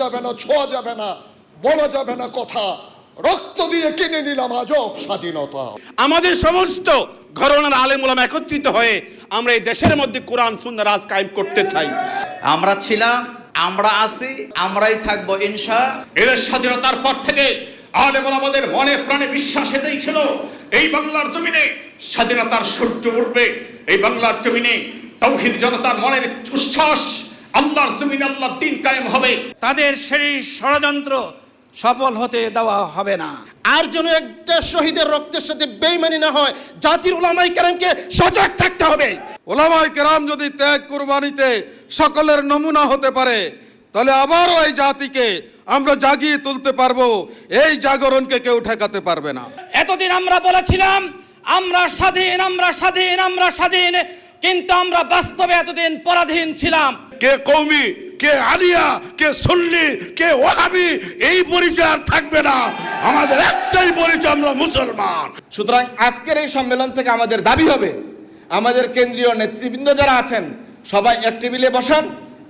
যাবে না ছোঁয়া যাবে না বলা যাবে না কথা। রক্ত দিয়ে কিনে নিলাম আজব স্বাধীনতা আমাদের সমস্ত ঘরনার আলেমুলাম একত্রিত হয়ে আমরা এই দেশের মধ্যে কোরআন সুন্দর রাজ কায়েম করতে চাই। আমরা ছিলাম আমরা আছি আমরাই থাকব ইনশা। এদের স্বাধীনতার পর থেকে আলেমন আমাদের মনে প্রাণে বিশ্বাস এটাই ছিল এই বাংলার জমিনে স্বাধীনতার সূর্য উঠবে এই বাংলার জমিনে তৌহিদ জনতার মনের উচ্ছ্বাস আল্লাহর জমিনে আল্লাহর দিন কায়েম হবে। তাদের সেই ষড়যন্ত্র সফল হতে দেওয়া হবে না। আর যেন একটা শহীদের রক্তের সাথে বেইমানি না হয় জাতির ওলামাই কেরামকে সজাগ থাকতে হবে। ওলামাই কেরাম যদি ত্যাগ কুরবানিতে সকলের নমুনা হতে পারে তাহলে আবারও এই জাতিকে আমরা জাগিয়ে তুলতে পারব এই জাগরণকে কেউ ঠেকাতে পারবে না। এতদিন আমরা বলেছিলাম আমরা স্বাধীন আমরা স্বাধীন আমরা স্বাধীন। কিন্তু আমরা বাস্তবে এতদিন পরাধীন ছিলাম। কে কৌমি কে আলিয়া কে সুন্নি কে ওহাবি এই পরিচয় আর থাকবে না। আমাদের একটাই পরিচয় আমরা মুসলমান। সুতরাং আজকের এই সম্মেলন থেকে আমাদের দাবি হবে আমাদের কেন্দ্রীয় নেতৃবৃন্দ যারা আছেন সবাই এক টেবিলে বসান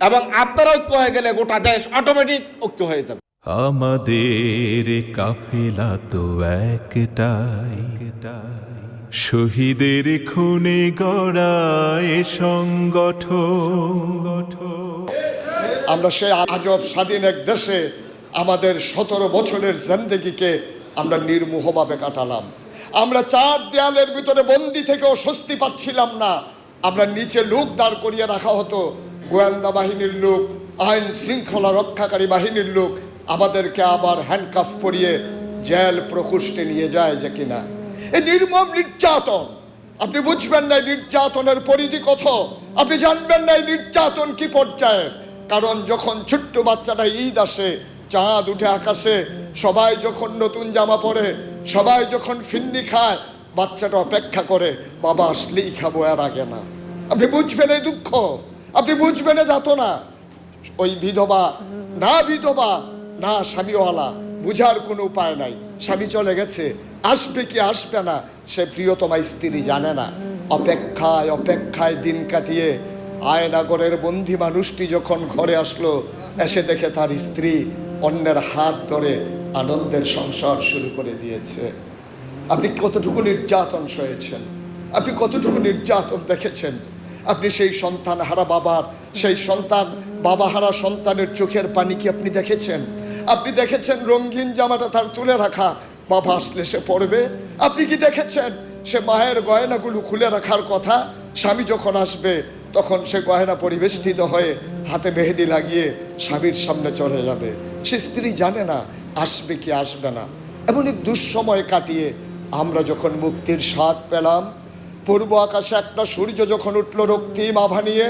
এবং আপনারা ঐক্য হয়ে গেলে গোটা দেশ অটোমেটিক ঐক্য হয়ে যাবে। আমাদের কাফেলা তো একটাই। শহীদের খুনে গড়ায় সংগঠন আমরা সেই আজব স্বাধীন এক দেশে আমাদের সতেরো বছরের জিন্দগিকে আমরা নির্মোহভাবে কাটালাম। আমরা চার দেয়ালের ভিতরে বন্দি থেকেও স্বস্তি পাচ্ছিলাম না। আমরা নিচে লোক দাঁড় করিয়ে রাখা হতো। গোয়েন্দা বাহিনীর লোক, আইন শৃঙ্খলা রক্ষাকারী বাহিনীর লোক। আমাদেরকে আবার হ্যান্ডকাফ পরিয়ে জেল প্রকোষ্ঠে নিয়ে যায় যে কিনা। এই নির্মম নির্যাতন। আপনি বুঝবেন না নির্যাতনের পরিধি কত? আপনি জানবেন না নির্যাতন কি পর্যায়ের কারণ যখন ছোট্ট বাচ্চাটা ঈদ আসে, চাঁদ উঠে আকাশে, সবাই যখন নতুন জামা পরে, সবাই যখন ফিন্নি খায়, বাচ্চাটা অপেক্ষা করে, বাবা, আসলেই খাব আর আগে না। আপনি বুঝবেন এই দুঃখ? আপনি বুঝবেন যাতনা? ওই বিধবা, না বিধবা, না স্বামীওয়ালা, বুঝার কোনো উপায় নাই। স্বামী চলে গেছে, আসবে কি আসবে না, সে প্রিয়তমা স্ত্রী জানে না। অপেক্ষায় অপেক্ষায় দিন কাটিয়ে আয়নাগরের বন্দি মানুষটি যখন ঘরে আসলো, এসে দেখে তার স্ত্রী অন্যের হাত ধরে আনন্দের সংসার শুরু করে দিয়েছে। আপনি কতটুকু নির্যাতন সয়েছেন? আপনি কতটুকু নির্যাতন দেখেছেন? আপনি সেই সন্তান হারা বাবার, সেই সন্তান বাবা হারা সন্তানের চোখের পানি কি আপনি দেখেছেন? আপনি দেখেছেন রঙিন জামাটা তার তুলে রাখা? বাবা আসলে সে পড়বে। আপনি কি দেখেছেন? সে মায়ের গয়নাগুলো খুলে রাখার কথা। স্বামী যখন আসবে, তখন সে গয়না পরিবেষ্টিত হয়ে হাতে মেহেদি লাগিয়ে স্বামীর সামনে চলে যাবে। সে স্ত্রী জানে না, আসবে কি আসবে না। এমন এক দুঃসময় কাটিয়ে আমরা যখন মুক্তির স্বাদ পেলাম, পূর্ব আকাশে একটা সূর্য যখন উঠল রক্তিম আভা নিয়ে,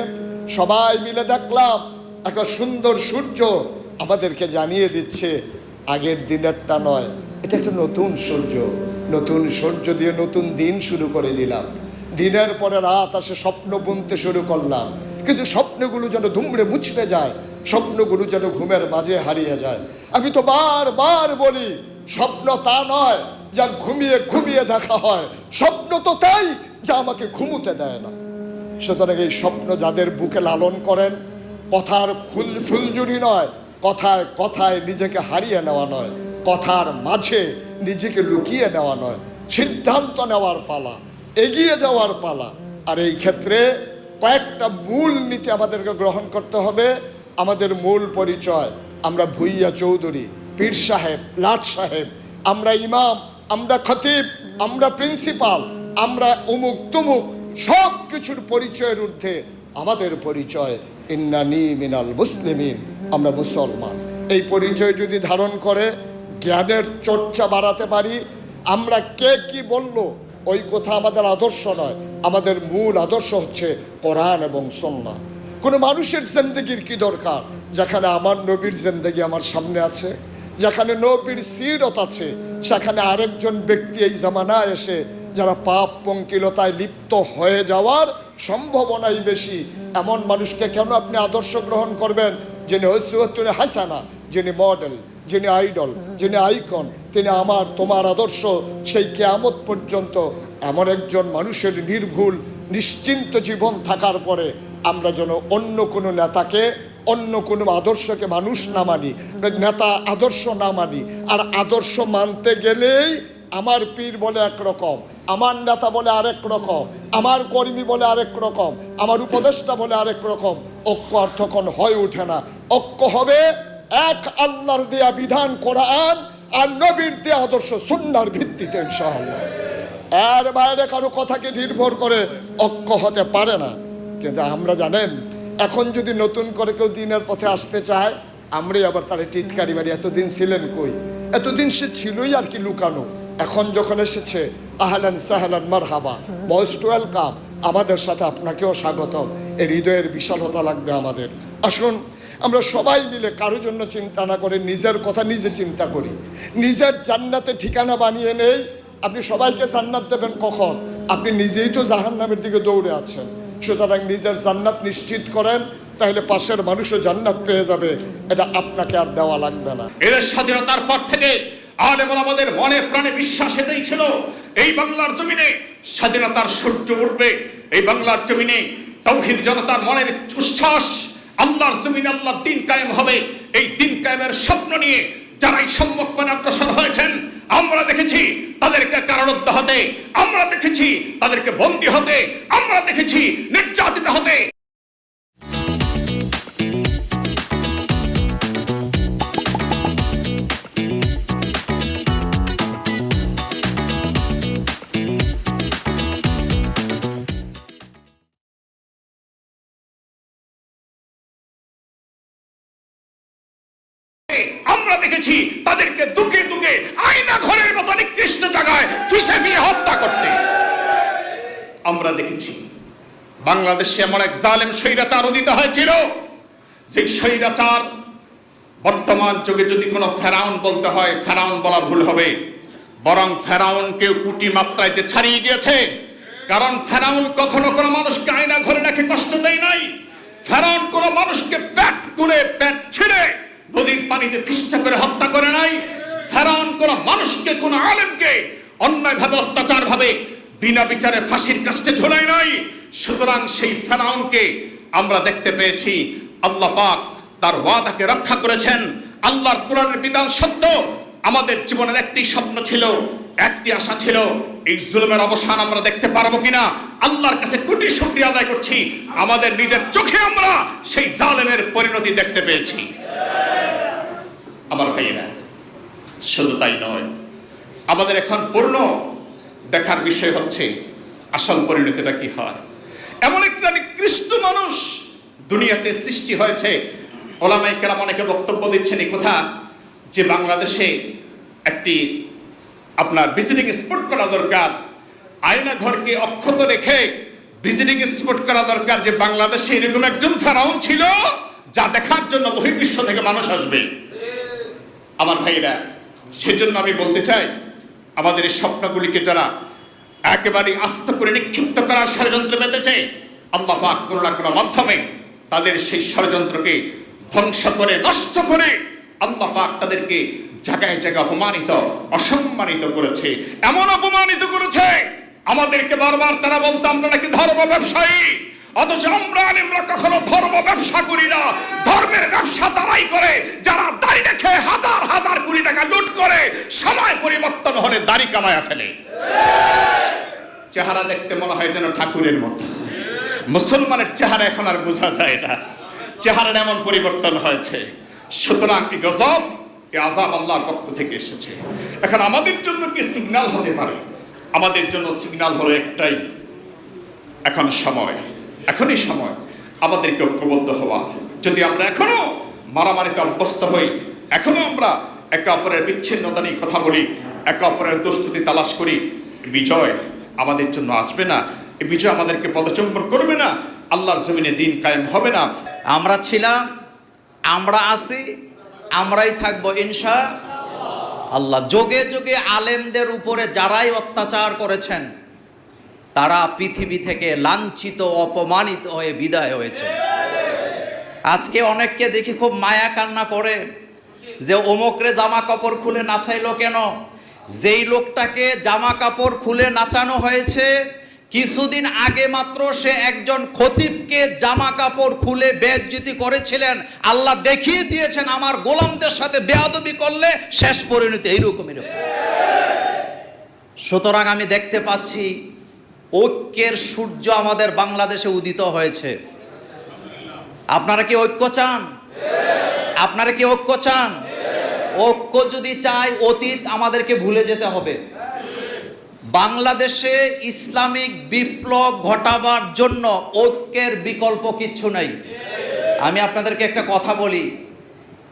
সবাই মিলে দেখলাম একটা সুন্দর সূর্য আমাদেরকে জানিয়ে দিচ্ছে, আগের দিনেরটা নয়। এটা একটা নতুন সূর্য। নতুন সূর্য দিয়ে নতুন দিন শুরু করে দিলাম। দিনের পরে রাত আসে, স্বপ্ন বুনতে শুরু করলাম। কিন্তু স্বপ্নগুলো যেন ধুমড়ে মুছড়ে যায়, স্বপ্নগুলো যেন ঘুমের মাঝে হারিয়ে যায়। আমি তো বারবার বলি, স্বপ্ন তা নয় যা ঘুমিয়ে ঘুমিয়ে দেখা হয়। স্বপ্ন তো তাই যা আমাকে ঘুমুতে দেয় না। সুতরাং এই স্বপ্ন যাদের বুকে লালন করেন কথার ফুল ফুলজুরি নয় কথায় কথায় নিজেকে হারিয়ে নেওয়া নয়, কথার মাঝে নিজেকে লুকিয়ে নেওয়া নয়, সিদ্ধান্ত নেওয়ার পালা, এগিয়ে যাওয়ার পালা। আর এই ক্ষেত্রে কয়েকটা মূল নীতি আমাদেরকে গ্রহণ করতে হবে। আমাদের মূল পরিচয়, আমরা ভুইয়া চৌধুরী, পীর সাহেব, লাট সাহেব, আমরা ইমাম, আমরা খতিব, আমরা প্রিন্সিপাল, আমরা উমুক তুমুক সব কিছুর পরিচয়ের ঊর্ধ্বে আমাদের পরিচয়। ইন্নানি মিনাল মুসলিমিন। আমরা মুসলমান। এই পরিচয় যদি ধারণ করে, জ্ঞানের চর্চা বাড়াতে পারি, আমরা কে কি বলল, ওই কথা আমাদের আদর্শ নয়। আমাদের মূল আদর্শ হচ্ছে কোরআন এবং সন্না কোনো মানুষের জিন্দগির কি দরকার? যেখানে আমার নবীর জিন্দগি আমার সামনে আছে, যেখানে নবীর সিরত আছে, সেখানে আরেকজন ব্যক্তি এই জামানায় এসে, যারা পাপ পঙ্কিলতায় লিপ্ত হয়ে যাওয়ার সম্ভাবনাই বেশি। এমন মানুষকে কেন আপনি আদর্শ গ্রহণ করবেন? যিনি ঐসুয়তুল হাসানা, যিনি মডেল যিনি আইডল যিনি আইকন তিনি আমার, তোমার আদর্শ। সেই কেয়ামত পর্যন্ত এমন একজন মানুষের নির্ভুল, নিশ্চিন্ত জীবন থাকার পরে আমরা যেন অন্য কোনো নেতাকে, অন্য কোনো আদর্শকে মানুষ না মানি, নেতা আদর্শ না মানি। আর আদর্শ মানতে গেলেই আমার পীর বলে একরকম, আমার নেতা বলে আরেক রকম, আমার কর্মী বলে আরেক রকম, আমার উপদেষ্টা বলে আরেক রকম ঐক্য আর তখন হয়ে ওঠে না। ঐক্য হবে এক আল্লাহর দেয়া বিধান কোরআন আর নবীর দেয়া আদর্শ সুন্নার ভিত্তিতে ইনশাআল্লাহ। এর বাইরে কারও কথাকে নির্ভর করে ঐক্য হতে পারে না। কিন্তু আমরা জানেন, এখন যদি নতুন করে কেউ দিনের পথে আসতে চায়, আমরাই আবার তার টিটকারি বাড়ি, এতদিন ছিলেন কই? এতদিন সে ছিলই আর কি লুকানো। এখন যখন এসেছে, আহলান সাহলান মারহাবা মোস্ট ওয়েলকাম আমাদের সাথে আপনাকেও স্বাগতম। হৃদয়ের বিশালতা লাগবে আমাদের। আসুন, আমরা সবাই মিলে কারোর জন্য চিন্তা না করে নিজের কথা নিজে চিন্তা করি। নিজের জান্নাতে ঠিকানা বানিয়ে নেই। আপনি সবাইকে জান্নাত দেবেন কখন? আপনি নিজেই তো জাহান নামের দিকে দৌড়ে আছেন। সুতরাং নিজের জান্নাত নিশ্চিত করেন, তাহলে পাশের মানুষও জান্নাত পেয়ে যাবে। এটা আপনাকে আর দেওয়া লাগবে না। এদের স্বাধীনতার পর থেকে আলেমন আমাদের মনে প্রাণে বিশ্বাস এটাই ছিল। এই বাংলার জমিনে স্বাধীনতার সূর্য উঠবে। এই বাংলার জমিনে তৌহিদ জনতার মনের উচ্ছ্বাস, আল্লাহর জমিন আল্লাহ দিন কায়েম হবে। এই দিন কায়েমের স্বপ্ন নিয়ে যারাই সম্মুখপানে অগ্রসর হয়েছেন, আমরা দেখেছি তাদেরকে কারারুদ্ধ হতে, আমরা দেখেছি তাদেরকে বন্দী হতে, আমরা দেখেছি নির্যাতিত হতে। আমরা দেখেছি তাদেরকে দুকে দুকে আয়না ঘরের মতো নিকৃষ্ট জায়গায় ফিসে ফিয়ে হত্যা করতে। আমরা দেখেছি বাংলাদেশে এমন এক জালেম স্বৈরাচার উদিত হয়েছিল, যে স্বৈরাচার বর্তমান যুগে যদি কোনো ফেরাউন বলতে হয়, ফেরাউন বলা ভুল হবে। বরং ফেরাউনকে কুটি মাত্রায় যে ছাড়িয়ে গিয়েছে, কারণ ফেরাউন কখনো কোনো মানুষকে আয়না ঘরে রেখে কষ্ট দেয় নাই। ফেরাউন কোনো মানুষকে প্যাট করে প্যাট ছিঁড়ে নদীর পানিতে ফিস্টা করে হত্যা করে নাই। ফেরাউন কোন মানুষকে, কোন আলেমকে অন্যায়ভাবে অত্যাচার ভাবে বিনা বিচারে ফাঁসির কাছে ঝোলাই নাই। সুতরাং সেই ফেরাউনকে আমরা দেখতে পেয়েছি। আল্লাহ পাক তার ওয়াদাকে রক্ষা করেছেন। আল্লাহর কোরআনের বিধান সত্য। আমাদের জীবনের একটি স্বপ্ন ছিল একটি আশা ছিল, এই জুলুমের অবসান আমরা দেখতে পারব কিনা? আল্লাহর কাছে কোটি শুকরিয়া আদায় করছি। আমাদের নিজের চোখে আমরা সেই জালেমের পরিণতি দেখতে পেয়েছি। আমার ভাইয়েরা, শুধু তাই নয়, আমাদের এখন পূর্ণ দেখার বিষয় হচ্ছে, আসল পরিণতিটা কি হয়? এমন একটা নিকৃষ্ট মানুষ দুনিয়াতে সৃষ্টি হয়েছে। ওলামাই কেরাম অনেকে বক্তব্য দিচ্ছেন এই কথা যে বাংলাদেশে একটি আপনার ভিজিটিং স্পট করা দরকার। আয়না ঘরকে অক্ষত রেখে ভিজিটিং স্পট করা দরকার যে বাংলাদেশে এরকম একজন ফেরাউন ছিল, যা দেখার জন্য বহির্বিশ্ব থেকে মানুষ আসবে। আমার ভাইরা সেজন্য আমি বলতে চাই, আমাদের এই স্বপ্নগুলিকে যারা একেবারে আস্ত করে নিক্ষিপ্ত করার ষড়যন্ত্র বেঁধেছে, আল্লাহ পাক কোনো না কোনো মাধ্যমে তাদের সেই ষড়যন্ত্রকে ধ্বংস করে, নষ্ট করে আল্লাহ পাক তাদেরকে জায়গায় জায়গায় অপমানিত, অসম্মানিত করেছে। এমন অপমানিত করেছে, আমাদেরকে বারবার তারা বলতো আমরা নাকি ধর্ম ব্যবসায়ী। অথচ আমরা আলিমরা কখনো ধর্ম ব্যবসা করি না। ধর্মের ব্যবসা তারাই করে। যারা দাড়ি রেখে হাজার হাজার কোটি টাকা লুট করে, সময় পরিবর্তন হলে দাড়ি কামায়া ফেলে। চেহারা দেখতে মনে হয় যেন ঠাকুরের মতো। মুসলমানের চেহারা এখন আর বোঝা যায় না। চেহারার এমন পরিবর্তন হয়েছে। সুতরাং গজব এই আজাব আল্লাহর পক্ষ থেকে এসেছে। এখন আমাদের জন্য কি সিগন্যাল হতে পারে? আমাদের জন্য সিগন্যাল হলো একটাই। এখন সময়। এখনই সময়। আমাদেরকে ঐক্যবদ্ধ হওয়া। যদি আমরা এখনও মারামারিতে অভ্যস্ত হই, এখনও আমরা একে অপরের বিচ্ছিন্নতা নিয়ে কথা বলি, একে অপরের দুস্তুতি তালাশ করি বিজয় আমাদের জন্য আসবে না। এ বিজয় আমাদেরকে পদচম্বন করবে না। আল্লাহর জমিনে দিন কায়েম হবে না। আমরা ছিলাম, আমরা আছি আমরাই থাকব ইনশা আল্লাহ। যোগে যোগে আলেমদের উপরে যারাই অত্যাচার করেছেন, তারা পৃথিবী থেকে লাঞ্ছিত, অপমানিত হয়ে বিদায় হয়েছে। আজকে অনেককে দেখি খুব মায়া কান্না করে যে, অমুকরে জামা কাপড় খুলে নাচাইলো কেন? যেই লোকটাকে জামা কাপড় খুলে নাচানো হয়েছে কিছুদিন আগে মাত্র সে একজন খতিবকে জামা কাপড় খুলে বেজ্জিতি করেছিলেন। আল্লাহ দেখিয়ে দিয়েছেন, আমার গোলামদের সাথে বেয়াদবি করলে শেষ পরিণতি এইরকম এরকম সুতরাং আমি দেখতে পাচ্ছি, ঐক্যের সূর্য আমাদের বাংলাদেশে উদিত হয়েছে। আপনারা কি ঐক্য চান? আপনারা কি ঐক্য চান? ঐক্য যদি চাই, অতীত আমাদেরকে ভুলে যেতে হবে। বাংলাদেশে ইসলামিক বিপ্লব ঘটাবার জন্য ঐক্যের বিকল্প কিচ্ছু নাই। আমি আপনাদেরকে একটা কথা বলি।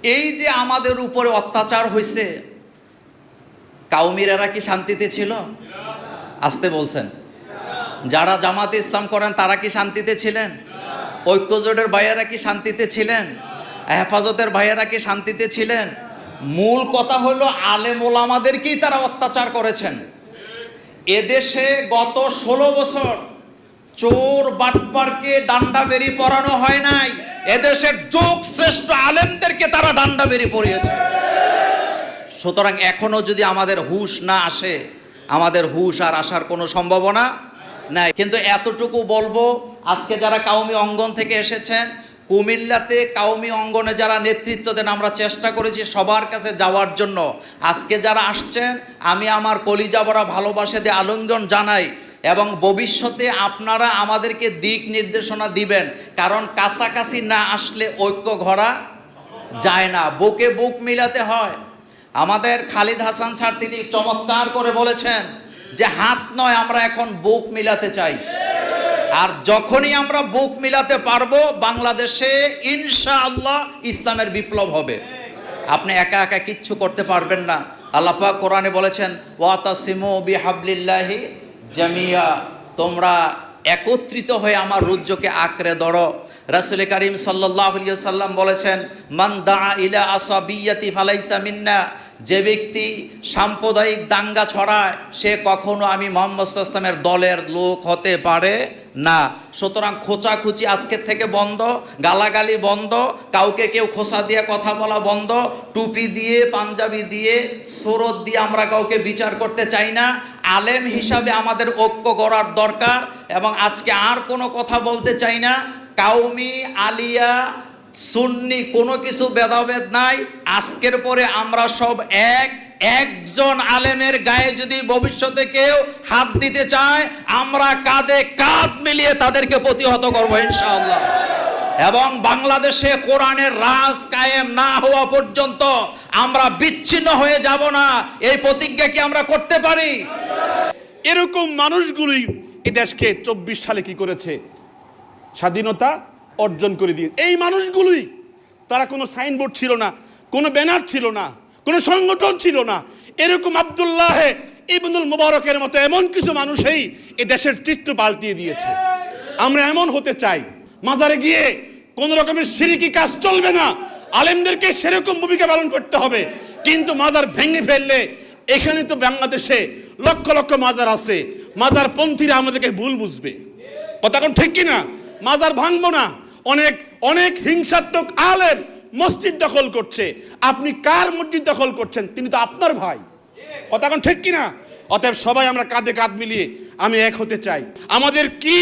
এই যে আমাদের উপরে অত্যাচার হয়েছে কাউমিরেরা কি শান্তিতে ছিল? আসতে বলছেন। যারা জামাতে ইসলাম করেন, তারা কি শান্তিতে ছিলেন? ঐক্যজোটের ভাইয়েরা কি শান্তিতে ছিলেন? হেফাজতের ভাইয়েরা কি শান্তিতে ছিলেন? মূল কথা হলো, আলেম ওলামাদেরকেই তারা অত্যাচার করেছেন। এদেশে গত ষোলো বছর চোর বাটপারকে ডান্ডা বেরি পরানো হয় নাই। এদেশের যোগ শ্রেষ্ঠ আলেমদেরকে তারা ডান্ডা বেরি পরিয়েছে। সুতরাং এখনও যদি আমাদের হুশ না আসে, আমাদের হুশ আর আসার কোনো সম্ভাবনা নাই। কিন্তু এতটুকু বলব, আজকে যারা কাউমি অঙ্গন থেকে এসেছেন কুমিল্লাতে কাউমি অঙ্গনে যারা নেতৃত্ব দেন, আমরা চেষ্টা করেছি সবার কাছে যাওয়ার জন্য। আজকে যারা আসছেন, আমি আমার কলিজা বড়া ভালোবাসে দিয়ে আলিঙ্গন জানাই এবং ভবিষ্যতে আপনারা আমাদেরকে দিক নির্দেশনা দিবেন, কারণ কাছাকাছি না আসলে ঐক্য ঘরা যায় না, বুকে বুক মিলাতে হয়। আমাদের খালিদ হাসান স্যার তিনি চমৎকার করে বলেছেন যে হাত নয়, আমরা এখন বুক মিলাতে চাই। আর যখনই আমরা বুক মিলাতে পারব, বাংলাদেশে ইনশাআল্লাহ ইসলামের বিপ্লব হবে। আপনি একা একা কিচ্ছু করতে পারবেন না। আল্লাহ পাক কোরআনে বলেছেন, ওয়াতাসিমু বিহাবলিল্লাহি জামিয়া। তোমরা একত্রিত হয়ে আমার রুজ্জকে আঁকড়ে ধরো। রাসুল করিম সাল্লাম বলেছেন, মান দা ইলা আসাবিয়াতি ফালাইসা মিন্না। যে ব্যক্তি সাম্প্রদায়িক দাঙ্গা ছড়ায়, সে কখনো আমি মোহাম্মদ ইসলামের দলের লোক হতে পারে না, সুতরাং খোঁচাখুচি আজকের থেকে বন্ধ, গালাগালি বন্ধ, কাউকে কেউ খোসা দিয়ে কথা বলা বন্ধ, টুপি দিয়ে, পাঞ্জাবি দিয়ে, সোরত দিয়ে আমরা কাউকে বিচার করতে চাই না। আলেম হিসাবে আমাদের ঐক্য করার দরকার এবং আজকে আর কোনো কথা বলতে চাই না। কাউমি, আলিয়া সুন্নি কোনো কিছু ভেদাভেদ নাই। আজকের পরে আমরা সব এক, একজন আলেমের গায়ে যদি ভবিষ্যতে কেউ হাত দিতে চায়, আমরা কাঁধে কাঁধ মিলিয়ে তাদেরকে প্রতিহত করব ইনশাআল্লাহ। এবং বাংলাদেশে কোরআনের রাজ কায়েম না হওয়া পর্যন্ত আমরা বিচ্ছিন্ন হয়ে যাব না। এই প্রতিজ্ঞা কি আমরা করতে পারি? এরকম মানুষগুলি এই দেশকে চব্বিশ সালে কি করেছে? স্বাধীনতা অর্জন করে দিয়ে। এই মানুষগুলোই, তারা কোনো সাইনবোর্ড ছিল না, কোনো ব্যানার ছিল না, কোনো সংগঠন ছিল না। এরকম আবদুল্লাহ ইবনুল মুবারকের মতো এমন কিছু মানুষই এ দেশের চিত্র পাল্টিয়ে দিয়েছে। আমরা এমন হতে চাই, মাজারে গিয়ে কোন রকমের সিরিকি কাজ চলবে না, আলেমদেরকে সেরকম ভূমিকা পালন করতে হবে। কিন্তু মাজার ভেঙে ফেললে এখানে তো বাংলাদেশে লক্ষ লক্ষ মাজার আছে, মাজার পন্থীরা আমাদেরকে ভুল বুঝবে। কথা ঠিক কিনা? মাজার ভাঙবো না অনেক অনেক হিংসাত্মক আলেম মসজিদ দখল করছে। আপনি কার মসজিদ দখল করছেন? তিনি তো আপনার ভাই। কথা এখন ঠিক কিনা? অতএব সবাই আমরা কাঁধে কাঁধ মিলিয়ে আমি এক হতে চাই। আমাদের কি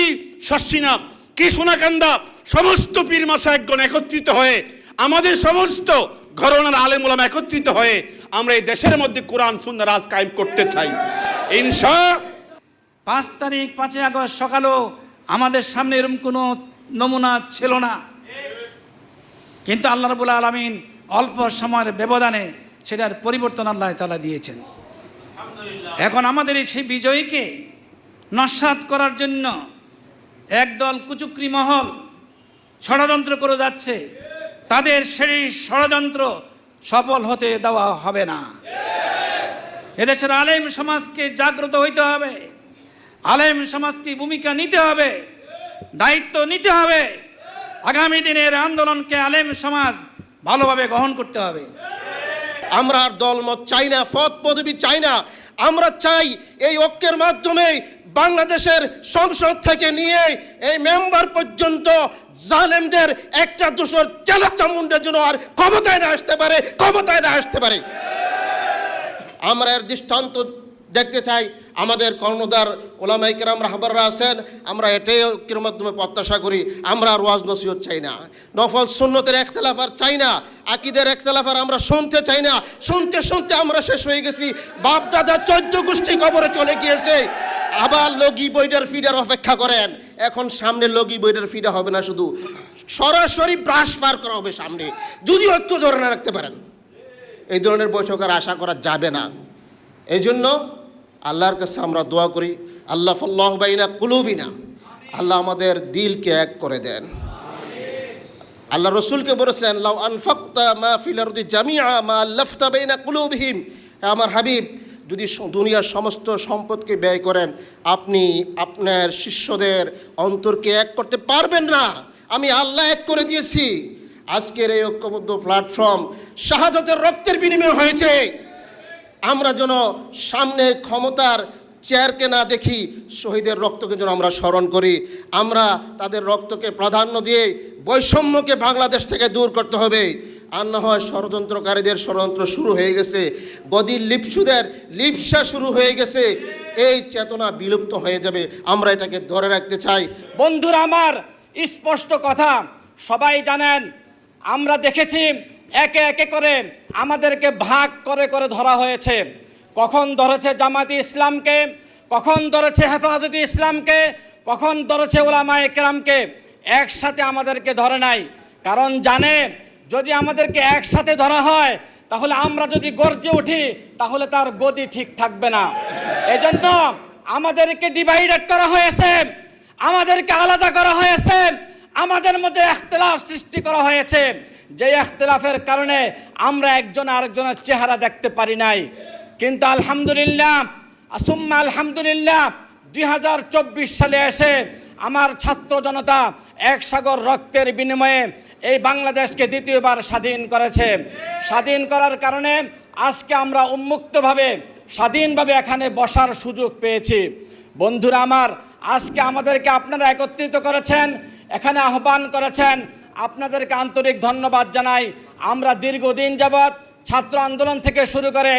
শস্যিনা কি সোনাকান্দা, সমস্ত পীর মাসা একজন একত্রিত হয়ে, আমাদের সমস্ত ঘরনার আলেম ওলাম একত্রিত হয়ে আমরা এই দেশের মধ্যে কোরআন সুন্দর রাজ কায়েম করতে চাই। ইনশা পাঁচ তারিখ, পাঁচই আগস্ট সকালেও আমাদের সামনে এরকম কোনো নমুনা ছিল না। কিন্তু আল্লাহ রবুল আলমিন অল্প সময়ের ব্যবধানে সেটার পরিবর্তন আল্লাহ তালা দিয়েছেন। এখন আমাদের এই সেই বিজয়ীকে নস্বাত করার জন্য একদল কুচুকরি মহল ষড়যন্ত্র করে যাচ্ছে। তাদের সেই ষড়যন্ত্র সফল হতে দেওয়া হবে না। এদেশের আলেম সমাজকে জাগ্রত হইতে হবে। আলেম সমাজকে ভূমিকা নিতে হবে। দায়িত্ব নিতে হবে। আগামী দিনের আন্দোলনকে আলেম সমাজ ভালোভাবে গ্রহণ করতে হবে। আমরা আর দলমত চাই না পদ পদবি চাই না। আমরা চাই এই ঐক্যের মাধ্যমে বাংলাদেশের সংসদ থেকে নিয়ে এই মেম্বার পর্যন্ত জালেমদের একটা দুশোর চেলা চামুন্ডা যেন আর ক্ষমতায় না আসতে পারে, ক্ষমতায় না আসতে পারে। আমরা এর দৃষ্টান্ত দেখতে চাই, আমাদের কর্ণধার ওলামাইকেরাম রাহবাররা আছেন, আমরা এটাই ঐক্যের মাধ্যমে প্রত্যাশা করি, আমরা আর ওয়াজ নসিহত চাই না। নফল সুন্নতের একতলাফ আর চাই না, আকিদের একতলাফ আর আমরা শুনতে চাই না, শুনতে শুনতে আমরা শেষ হয়ে গেছি বাপ দাদা চোদ্দ গোষ্ঠী কবরে চলে গিয়েছে, আবার লগি বইটার ফিডার অপেক্ষা করেন, এখন সামনে লগি বইটার ফিডা হবে না শুধু, সরাসরি ব্রাশ পার করা হবে সামনে যদি ঐক্য ধরে না রাখতে পারেন, এই ধরনের বৈঠক আর আশা করা যাবে না এই জন্য আল্লাহর কাছে আমরা দোয়া করি, আল্লাহ ফল্লাহ বাইনা কুলুবিনা, আল্লাহ আমাদের দিলকে এক করে দেন। আল্লাহ রসুলকে বলেছেন, লাউ আনফাক্তা মা ফিল আরদি জামিআ মা আল্লাফতা বাইনা কুলুবহিম। আমার হাবিব, যদি দুনিয়ার সমস্ত সম্পদকে ব্যয় করেন, আপনি আপনার শিষ্যদের অন্তরকে এক করতে পারবেন না। আমি আল্লাহ এক করে দিয়েছি। আজকের এই ঐক্যবদ্ধ প্ল্যাটফর্ম শাহাদতের রক্তের বিনিময় হয়েছে। আমরা যেন সামনে ক্ষমতার চেয়ারকে না দেখি, শহীদের রক্তকে যেন আমরা স্মরণ করি। আমরা তাদের রক্তকে প্রাধান্য দিয়ে বৈষম্যকে বাংলাদেশ থেকে দূর করতে হবে। আর না হয় ষড়যন্ত্রকারীদের ষড়যন্ত্র শুরু হয়ে গেছে। গদির লিপসুদের লিপসা শুরু হয়ে গেছে। এই চেতনা বিলুপ্ত হয়ে যাবে। আমরা এটাকে ধরে রাখতে চাই। বন্ধুরা, আমার স্পষ্ট কথা, সবাই জানেন, আমরা দেখেছি একে একে করে আমাদেরকে ভাগ করে করে ধরা হয়েছে। কখন ধরেছে জামাতি ইসলামকে, কখন ধরেছে হেফাজতে ইসলামকে, কখন ধরেছে ওলামা একরামকে একসাথে আমাদেরকে ধরে নাই। কারণ জানে, যদি আমাদেরকে একসাথে ধরা হয়, তাহলে আমরা যদি গর্জে উঠি, তাহলে তার গতি ঠিক থাকবে না। এজন্য আমাদেরকে ডিভাইডেড করা হয়েছে, আমাদেরকে আলাদা করা হয়েছে, আমাদের মধ্যে এখতলাফ সৃষ্টি করা হয়েছে। যে এখতলাফের কারণে আমরা একজন আরেকজনের চেহারা দেখতে পারি নাই। কিন্তু আলহামদুলিল্লাহ আসুম্মা আলহামদুলিল্লাহ, দুই হাজার চব্বিশ সালে এসে আমার ছাত্র জনতা এক সাগর রক্তের বিনিময়ে এই বাংলাদেশকে দ্বিতীয়বার স্বাধীন করেছে। স্বাধীন করার কারণে আজকে আমরা উন্মুক্তভাবে স্বাধীনভাবে এখানে বসার সুযোগ পেয়েছি। বন্ধুরা আমার, আজকে আমাদেরকে আপনারা একত্রিত করেছেন, এখানে আহ্বান করেছেন আপনাদেরকে আন্তরিক ধন্যবাদ জানাই। আমরা দীর্ঘদিন যাবৎ ছাত্র আন্দোলন থেকে শুরু করে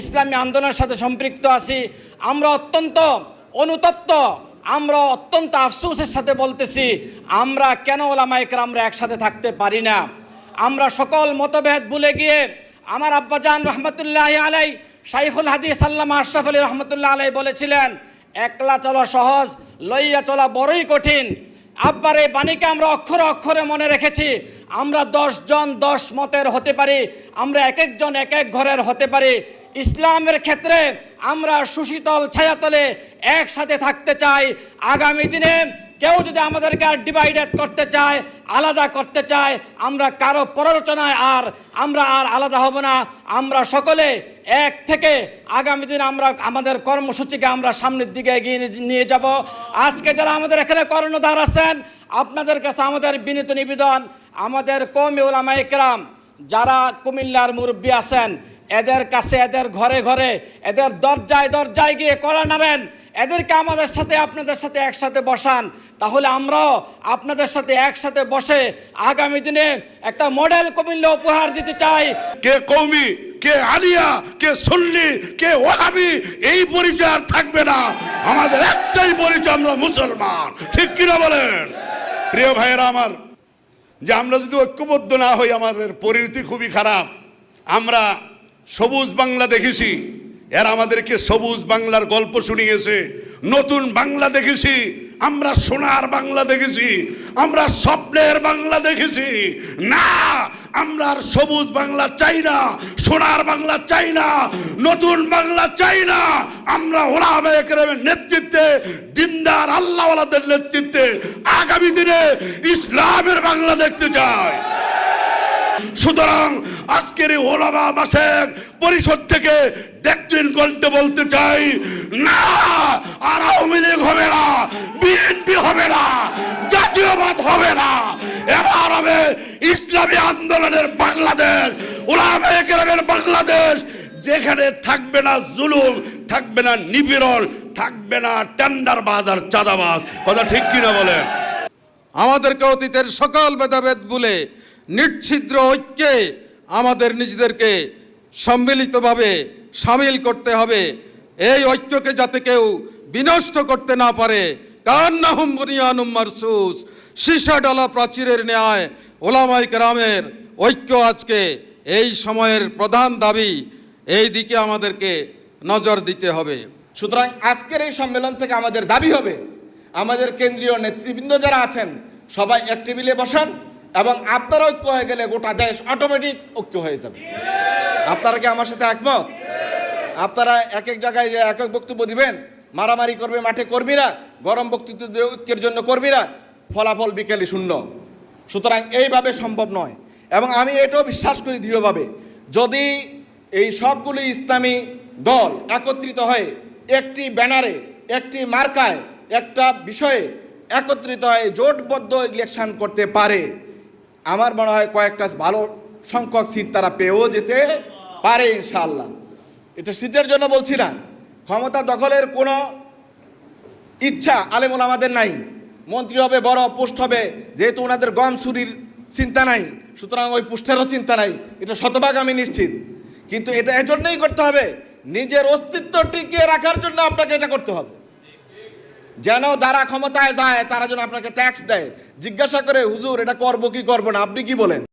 ইসলামী আন্দোলনের সাথে সম্পৃক্ত আছি। আমরা অত্যন্ত অনুতপ্ত, আমরা অত্যন্ত আফসোসের সাথে বলতেছি, আমরা কেন ওলামাইকার আমরা একসাথে থাকতে পারি না? আমরা সকল মতভেদ ভুলে গিয়ে আমার আব্বাজান রহমতুল্লাহ আলাই, শাইখুল হাদিস আল্লামা আশরাফ আলী রহমতুল্লাহ আলাই বলেছিলেন, একলা চলা সহজ, লইয়া চলা বড়ই কঠিন। আব্বার এই বাণীকে আমরা অক্ষরে অক্ষরে মনে রেখেছি। আমরা জন দশ মতের হতে পারি, আমরা এক একজন এক এক ঘরের হতে পারি। ইসলামের ক্ষেত্রে আমরা সুশীতল ছায়াতলে একসাথে থাকতে চাই। আগামী দিনে কেউ যদি আমাদেরকে আর ডিভাইডেড করতে চায়, আলাদা করতে চায়, আমরা কারও পরলোচনায় আর, আমরা আর আলাদা হব না। আমরা সকলে এক থেকে আগামী দিন আমরা আমাদের কর্মসূচিকে আমরা সামনের দিকে এগিয়ে নিয়ে যাব। আজকে যারা আমাদের এখানে কর্ণধার আছেন, আপনাদের কাছে আমাদের বিনীত নিবেদন, আমাদের কমে ওলামা যারা কুমিল্লার মুরব্বী আছেন, এদের কাছে, এদের ঘরে ঘরে, এদের দরজায় দরজায় গিয়ে করা নাড়েন এদেরকে আমাদের সাথে, আপনাদের সাথে একসাথে বসান। তাহলে আমরাও আপনাদের সাথে একসাথে বসে আগামী দিনে একটা মডেল কুমিল্লা উপহার দিতে চাই। কে কৌমি, কে আলিয়া, কে সুন্নি, কে ওহাবি এই পরিচয় থাকবে না। আমাদের একটাই পরিচয়, আমরা মুসলমান। ঠিক কিনা বলেন? প্রিয় ভাইয়েরা আমার, যে আমরা যদি ঐক্যবদ্ধ না হই, আমাদের পরিণতি খুবই খারাপ। আমরা সবুজ বাংলা দেখেছি। এরা আমাদেরকে সবুজ বাংলার গল্প শুনিয়েছে। নতুন বাংলা দেখেছি, আমরা সোনার বাংলা দেখেছি, আমরা স্বপ্নের বাংলা দেখেছি। না, আমরা আর সবুজ বাংলা চাই না, সোনার বাংলা চাই না, নতুন বাংলা চাই না। আমরা ওলামে একরামের নেতৃত্বে, দিনদার আল্লাহওয়ালাদের নেতৃত্বে আগামী দিনে ইসলামের বাংলা দেখতে চাই। সুতরাং আজকের ওলামা মাসের পরিষদ থেকে দেখদিন গল্পে বলতে চাই, না, আর আওয়ামী লীগ হবে না, বিএনপি হবে না, জাতীয়বাদ হবে না। এবার হবে ইসলামী আন্দোলনের বাংলাদেশ, ওলামা একরামের বাংলাদেশ। যেখানে থাকবে না জুলুম, থাকবে না নিপীড়ন, থাকবে না টেন্ডার বাজার চাঁদাবাজ। কথা ঠিক কিনা বলেন? আমাদেরকে অতীতের সকল ভেদাভেদ ভুলে নিচ্ছিদ্র ঐক্যে আমাদের নিজেদেরকে সম্মিলিতভাবে সামিল করতে হবে। এই ঐক্যকে যাতে কেউ বিনষ্ট করতে না পারে। কান্নাহুম বুনিয়ানুম মারসুস। সীসা ডলা প্রাচীরের ন্যায় ওলামাই কেরামের ঐক্য আজকে এই সময়ের প্রধান দাবি। এই দিকে আমাদেরকে নজর দিতে হবে। সুতরাং আজকের এই সম্মেলন থেকে আমাদের দাবি হবে, আমাদের কেন্দ্রীয় নেতৃবৃন্দ যারা আছেন, সবাই এক টেবিলে বসান। এবং আপনারা ঐক্য হয়ে গেলে গোটা দেশ অটোমেটিক ঐক্য হয়ে যাবে। আপনারা কি আমার সাথে একমত? আপনারা এক এক জায়গায় যে এক এক বক্তব্য দিবেন, মারামারি করবে মাঠে কর্মীরা, গরম বক্তৃত্ব ঐক্যের জন্য কর্মীরা, ফলাফল বিকেলে শূন্য। সুতরাং এইভাবে সম্ভব নয়। এবং আমি এটাও বিশ্বাস করি দৃঢ়ভাবে, যদি এই সবগুলি ইসলামী দল একত্রিত হয়ে একটি ব্যানারে, একটি মার্কায়, একটা বিষয়ে একত্রিত হয়ে জোটবদ্ধ ইলেকশন করতে পারে আমার মনে হয় কয়েকটা ভালো সংখ্যক সিট তারা পেয়েও যেতে পারে ইনশাআল্লাহ। এটা সিটের জন্য বলছি না। ক্ষমতা দখলের কোনো ইচ্ছা আলেমুল আমাদের নাই। মন্ত্রী হবে, বড় পোস্ট হবে, যেহেতু ওনাদের গম সুরির চিন্তা নাই, সুতরাং ওই পোস্টেরও চিন্তা নাই। এটা শতভাগ আমি নিশ্চিত। কিন্তু এটা এজন্যই করতে হবে, নিজের অস্তিত্ব টিকিয়ে রাখার জন্য আপনাকে এটা করতে হবে। যেন যারা ক্ষমতায় যায়, তারা যেন আপনাকে ট্যাক্স দেয়। জিজ্ঞাসা করে, হুজুর, এটা করব কি করব না? আপনি কি বলেন?